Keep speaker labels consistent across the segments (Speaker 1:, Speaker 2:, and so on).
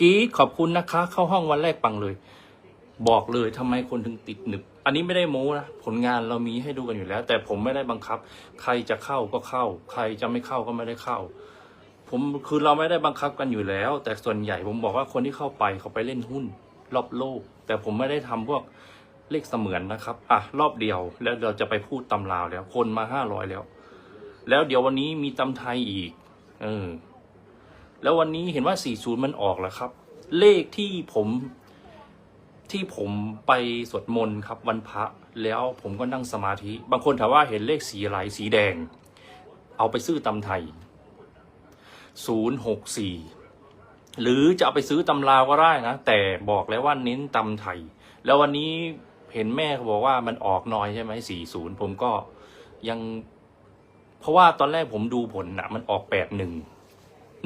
Speaker 1: กีขอบคุณนะคะ เข้าห้องวันแรกปังเลย บอกเลยทำไมคนถึงติดหนึบ อันนี้ไม่ได้โม้นะผลงานเรามีให้ดูกันอยู่แล้ว แต่ผมไม่ได้บังคับ ใครจะเข้าก็เข้า ใครจะไม่เข้าก็ไม่ได้เข้า ผมคือเราไม่ได้บังคับกันอยู่แล้ว แต่ส่วนใหญ่ผมบอกว่าคนที่เข้าไปเขาไปเล่นหุ้น รอบโลก แต่ผมไม่ได้ทำพวกเลขเสมือนนะครับอะรอบเดียวแล้วเราจะไปพูดตำราวแล้ว คนมาห้าร้อยแล้ว แล้วเดี๋ยววันนี้มีตำไทยอีก เออ แล้ววันนี้เห็นว่า 40 มันออกแล้วครับ เลขที่ผมที่ผมไปสวดมนต์ครับวันพระ แล้วผมก็นั่งสมาธิ บางคนถามว่าเห็นเลขสีอะไรสีแดง เอาไปซื้อตำไทย 064 หรือจะเอาไปซื้อตำลาวก็ได้นะ แต่บอกแล้วว่าเน้นตำไทย แล้ววันนี้เห็นแม่เขาบอกว่ามันออกน้อยใช่ไหม40 ผมก็ยัง เพราะว่าตอนแรกผมดูผลนะมันออก 81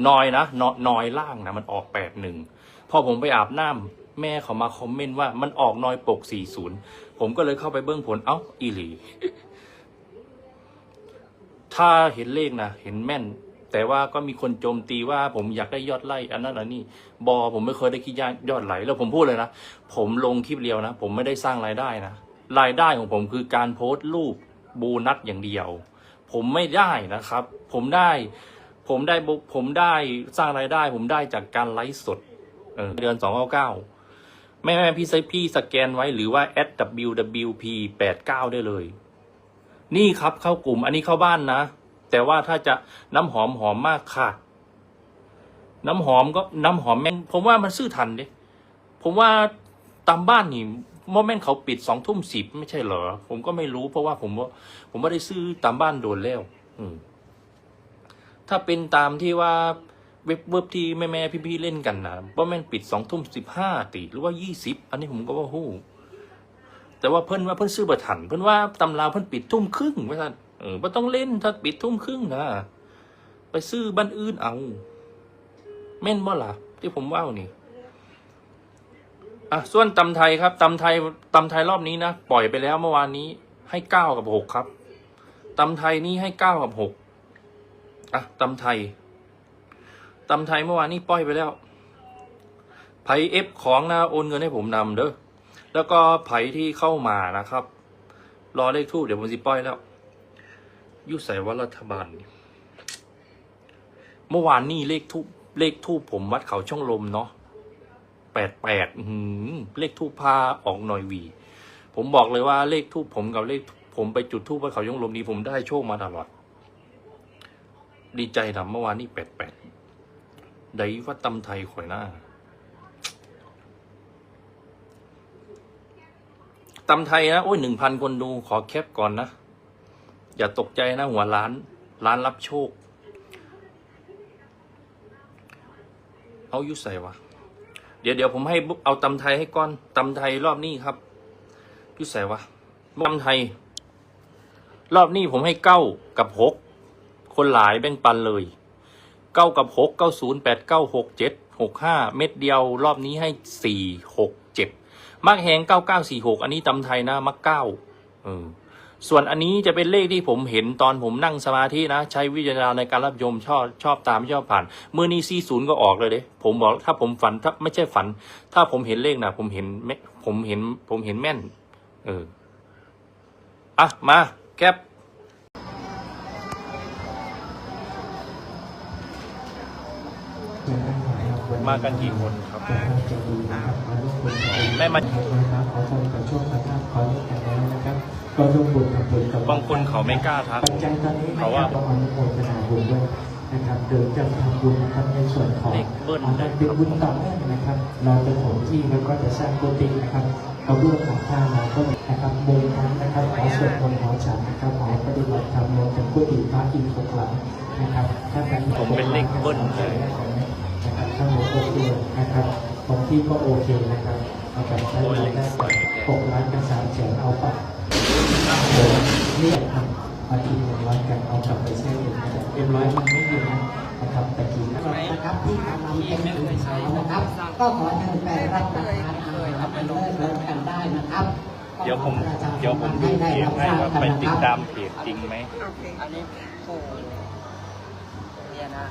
Speaker 1: นอยนะนอยนอยล่างนะมันออกแปดหนึ่งพอผมไปอาบน้ำแม่เขามาคอมเมนต์ว่ามันออกนอยปกสี่ศูนย์ผมก็เลยเข้าไปเบื้องผลเอ้าอีหลี ถ้าเห็นเลขนะเห็นแม่น แต่ว่าก็มีคนโจมตีว่าผมอยากได้ยอดไล่อันนั้นอันนี้ บอผมไม่เคยได้คิดยอดไหล แล้วผมพูดเลยนะ ผมลงคลิปเดียวนะ ผมไม่ได้สร้างรายได้นะรายได้ของผมคือการโพสต์รูปโบูนัสอย่างเดียว ผมไม่ได้นะครับ ผมได้ ผมได้ผมได้สร้างรายได้ ผมได้จากการไลฟ์สดเเดือนสองเก้าเก้าแม่แม่พี่ไซพี่สแกนไว้หรือว่า swwp แปดเก้าได้เลย นี่ครับเข้ากลุ่มอันนี้เข้าบ้านนะ แต่ว่าถ้าจะน้ำหอมหอมมากค่ะ น้ำหอมก็น้ำหอมแม่งผมว่ามันซื่อทันเด้ผมว่าตามบ้านนี่โมเมนต์เขาปิดสองทุ่มสิบไม่ใช่เหรอ ผมก็ไม่รู้เพราะว่าผมว่า ผมไม่ได้ซื้อตามบ้านโดนแล้ว อืม ถ้าเป็นตามที่ว่าเว็บเว็บที่แม่แม่พี่พี่ๆเล่นกันนะว่าแม่นปิดสองทุ่มสิบห้าตีหรือว่ายี่สิบอันนี้ผมก็ว่าหู้แต่ว่าเพิ่นว่าเพิ่นซื้อบัตรถันเพิ่นว่าตำราเพิ่นปิดทุ่มครึ่งไม่ใช่นเออไม่ต้องเล่นถ้าปิดทุ่มครึ่งนะไปซื้อบ้านอื่นเอา แม่นบ่ล่ะที่ผมว่านี่อะส่วนตำไทยครับตำไทยตำไทยรอบนี้นะปล่อยไปแล้วเมื่อวานนี้ให้เก้ากับหกครับตำไทยนี่ให้เก้ากับหก อะตำไทยตำไทยเมื่อวานนี้ปล่อยไปแล้ว ไผเอฟของนะโอนเงินให้ผมนำเด้อ แล้วก็ไผที่เข้ามานะครับ รอเลขทูบเดี๋ยวผมสิปล่อยแล้วยุใส่ว่ารัฐบาล เมื่อวานนี่เลขทูบเลขทูบผมวัดเขาช่องลมเนาะแปดแปดเลขทูบพาออกหน่อยวี ผมบอกเลยว่าเลขทูบผมกับเลขผมไปจุดทูบวัดเขาช่องลมนี้ผมได้โชคมาตลอด ดีใจนะเมื่อวานนี่แปดแปดได้ว่าตำไทยข่อยหน้าตำไทยนะโอ้ยหนึ่งพันคนดูขอแคปก่อนนะ อย่าตกใจนะ หัวร้าน ร้านรับโชค เอายุใส่วะ เดี๋ยวเดี๋ยวผมให้เอาตำไทยให้ก้อนตำไทยรอบนี้ครับยุใส่วะตำไทย รอบนี้ผมให้เก้ากับหก คนหลายแบ่งปันเลยเก้ากับหกเก้าศูนย์แปดเก้าหกเจ็ดหกห้าเม็ดเดียวรอบนี้ให้สี่หกเจ็ดมักแหงเก้าเก้าสี่หกอันนี้ตำไทยนะมักเก้าเออส่วนอันนี้จะเป็นเลขที่ผมเห็นตอนผมนั่งสมาธินะ ใช้วิจารณญาณในการรับชมชอบชอบตามไม่ชอบผ่าน เมื่อนี้ซีศูนย์ก็ออกเลยเด้ผมบอกถ้าผมฝันถ้าไม่ใช่ฝัน ถ้าผมเห็นเลขนะผมเห็นแม่ผมเห็นผมเห็นแม่น เอออะมาแคป มากันกี่คนครับไม่มา
Speaker 2: ขอพรขอโชคขอลาภขอเลขกันแล้วนะครับก็ร่วมบุญทำบุญกับบา
Speaker 1: งคนเขาไม่กล้าทัก
Speaker 2: ปัจจัยตอนนี้นะ
Speaker 1: เขา
Speaker 2: ค
Speaker 1: ว่า
Speaker 2: รับเราอนุโมทนาบุญด้วยนะครับเดินจะทำบุญนะครับในส่วนของ
Speaker 1: เลขเบิ้ล
Speaker 2: อาการเป็นบุญต่อเนื่องนะครับ เราจะถมที่แล้วก็จะสร้างกุฏินะครับเอาเรื่องของท่าเราก็นะครับมุมนั้นนะครับขอสวดมนต์ขอฉันนะครับขอปฏิบัติธรรมรวมถึงกุฏิพระอีกหกหลังนะครับถ้าเป็น
Speaker 1: ผมเป็นเลขเบิ้ลเลย
Speaker 2: นะครับถ้าหมดโอเคนะครับของที่ก็โอเคนะครับเอาแบบใช้เราได้หกล้านกับสามแสนเอาปะเรียกทำมาทีหนึ่งร้อยกันเอากลับไปเส้นหนึ่งนะครับเรียบร้อยมันไม่เยอะนะครับแต่กี่นะ
Speaker 3: นะครับที่กำลังเป็นสีขาวนะครับ ก็ขอเชิญไปรับประทานอาหารเป็นเลิศเลิศกันได้นะครับ
Speaker 1: เดี๋ยวผม
Speaker 3: ก็ขอประชา
Speaker 1: เดี๋ยวผม
Speaker 3: สั
Speaker 1: ดู
Speaker 3: พันธ์
Speaker 1: เพจ
Speaker 3: ให้
Speaker 1: ให้
Speaker 3: ได้รับ
Speaker 1: ว่า
Speaker 3: ทราบ
Speaker 1: ไป
Speaker 3: กันนะ
Speaker 1: ติด
Speaker 3: ครับ
Speaker 1: ตามเพจจริงไหม
Speaker 4: อันนี้ปู่เนี่ยนะ